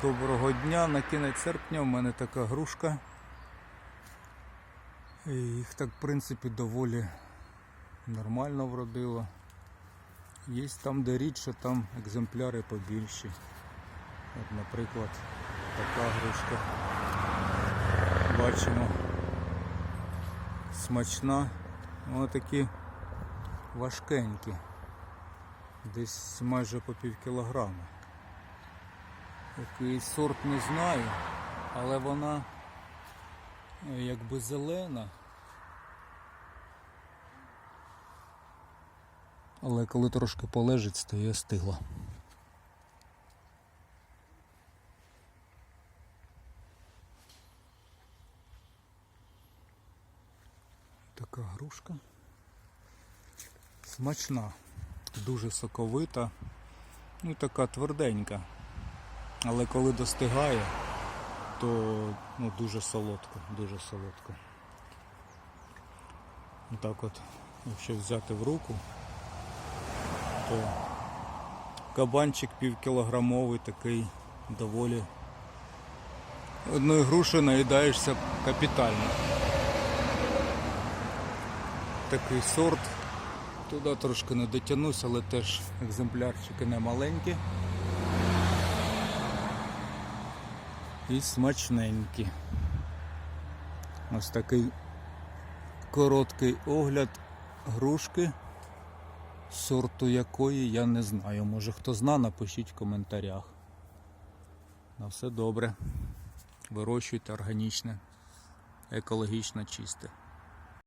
Доброго дня, на кінець серпня у мене така грушка. І їх так, в принципі, доволі нормально вродило. Є там, де рідше, там екземпляри побільші. От, наприклад, така грушка. Бачимо. Смачна. Ось такі важкенькі. Десь майже по пів кілограма. Який сорт не знаю, але вона е, якби зелена. Але коли трошки полежить, стає стигла. Така грушка. Смачна, дуже соковита, ну така тверденька. Але коли достигає, то ну, дуже солодко, дуже солодко. Так от, якщо взяти в руку, то кабанчик півкілограмовий такий доволі. Одною грушею наїдаєшся капітально. Такий сорт. Туди трошки не дотягнусь, але теж екземплярчики не маленькі. І смачненькі. Ось такий короткий огляд грушки, сорту якої я не знаю. Може хто зна, напишіть в коментарях. На все добре. Вирощуйте органічне, екологічно чисте.